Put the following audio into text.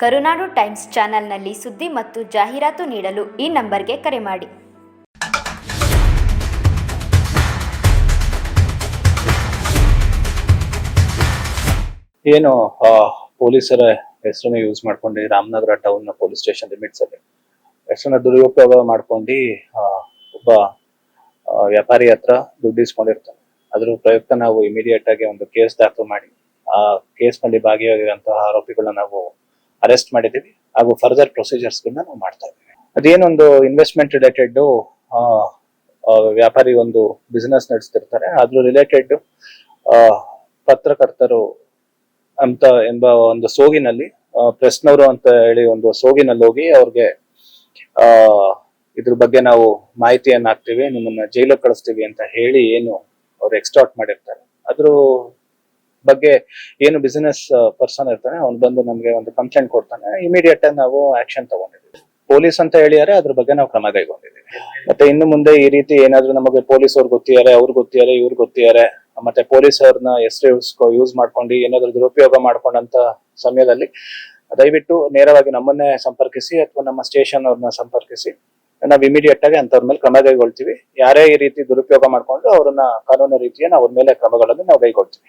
ಕರುನಾಡು times ಚಾನೆಲ್ನಲ್ಲಿ ಸುದ್ದಿ ಮತ್ತು ಜಾಹೀರಾತು ನೀಡಲು ಈ ನಂಬರ್ಗೆ ಕರೆ ಮಾಡಿ. ಏನು ಪೊಲೀಸರ ಹೆಸರನ್ನ ಯೂಸ್ ಮಾಡ್ಕೊಂಡು Ramanagara town police station limits ಅಲ್ಲಿ ಹೆಸರನ್ನ ದುರುಪಯೋಗ ಮಾಡ್ಕೊಂಡು ಒಬ್ಬ ವ್ಯಾಪಾರಿ ಹತ್ರ ದುಡ್ಡು ಇಸ್ಕೊಂಡಿರ್ತಾನೆ. ಅದ್ರ ಪ್ರಯುಕ್ತ ನಾವು ಇಮಿಡಿಯೇಟ್ ಆಗಿ ಒಂದು ಕೇಸ್ ದಾಖಲು ಮಾಡಿ, ಆ ಕೇಸ್ನಲ್ಲಿ ಭಾಗಿಯಾಗಿರುವಂತಹ ಆರೋಪಿಗಳನ್ನ ನಾವು ಅರೆಸ್ಟ್ ಮಾಡಿದೀವಿ ಹಾಗೂ ಫರ್ದರ್ ಪ್ರೊಸೀಜರ್ಸ್ ನಾವು ಮಾಡ್ತಾ ಇದ್ದೀವಿ. ಅದೇನೊಂದು ಇನ್ವೆಸ್ಟ್ಮೆಂಟ್ ರಿಲೇಟೆಡ್ ವ್ಯಾಪಾರಿ ಒಂದು ಬಿಸ್ನೆಸ್ ನಡೆಸ್ತಿರ್ತಾರೆ. ಅದ್ರ ರಿಲೇಟೆಡ್ ಪತ್ರಕರ್ತರು ಅಂತ ಎಂಬ ಒಂದು ಸೋಗಿನಲ್ಲಿ ಪ್ರೆಸ್ನವರು ಅಂತ ಹೇಳಿ ಒಂದು ಸೋಗಿನಲ್ಲಿ ಹೋಗಿ ಅವ್ರಿಗೆ, ಆ, ಇದ್ರ ಬಗ್ಗೆ ನಾವು ಮಾಹಿತಿಯನ್ನ ಹಾಕ್ತೀವಿ ನಿಮ್ಮನ್ನ ಜೈಲಿಗೆ ಕಳಿಸ್ತೀವಿ ಅಂತ ಹೇಳಿ ಏನು ಅವ್ರು ಎಕ್ಸ್ಟಾರ್ಟ್ ಮಾಡಿರ್ತಾರೆ. ಅದ್ರ ಬಗ್ಗೆ ಏನು ಬಿಸಿನೆಸ್ ಪರ್ಸನ್ ಇರ್ತಾನೆ, ಅವ್ನು ಬಂದು ನಮ್ಗೆ ಒಂದು ಕಂಪ್ಲೇಂಟ್ ಕೊಡ್ತಾನೆ. ಇಮಿಡಿಯೇಟ್ ಆಗಿ ನಾವು ಆಕ್ಷನ್ ತಗೊಂಡಿದ್ದೀವಿ. ಪೊಲೀಸ್ ಅಂತ ಹೇಳಿದಾರೆ ಅದ್ರ ಬಗ್ಗೆ ನಾವು ಕ್ರಮ ಕೈಗೊಂಡಿದ್ದೀವಿ. ಮತ್ತೆ ಇನ್ನು ಮುಂದೆ ಈ ರೀತಿ ಏನಾದ್ರೂ ನಮಗೆ ಪೊಲೀಸ್ ಅವ್ರು ಗೊತ್ತಿದ್ದಾರೆ ಅವ್ರು ಗೊತ್ತಿದ್ದಾರೆ, ಇವ್ರು ಗೊತ್ತಿದ್ದಾರೆ, ಮತ್ತೆ ಪೊಲೀಸ್ ಅವ್ರನ್ನ ಹೆಸರು ಯೂಸ್ ಮಾಡ್ಕೊಂಡು ಏನಾದ್ರು ದುರುಪಯೋಗ ಮಾಡ್ಕೊಂಡಂತ ಸಮಯದಲ್ಲಿ ದಯವಿಟ್ಟು ನೇರವಾಗಿ ನಮ್ಮನ್ನೇ ಸಂಪರ್ಕಿಸಿ ಅಥವಾ ನಮ್ಮ ಸ್ಟೇಷನ್ ಅವ್ರನ್ನ ಸಂಪರ್ಕಿಸಿ. ನಾವು ಇಮಿಡಿಯೇಟ್ ಆಗಿ ಅಂತವ್ರ ಮೇಲೆ ಕ್ರಮ ಕೈಗೊಳ್ತೀವಿ. ಯಾರೇ ಈ ರೀತಿ ದುರುಪಯೋಗ ಮಾಡ್ಕೊಂಡು ಅವ್ರನ್ನ ಕಾನೂನು ರೀತಿಯ ಅವ್ರ ಮೇಲೆ ಕ್ರಮಗಳನ್ನು ನಾವು ಕೈಗೊಳ್ತೀವಿ.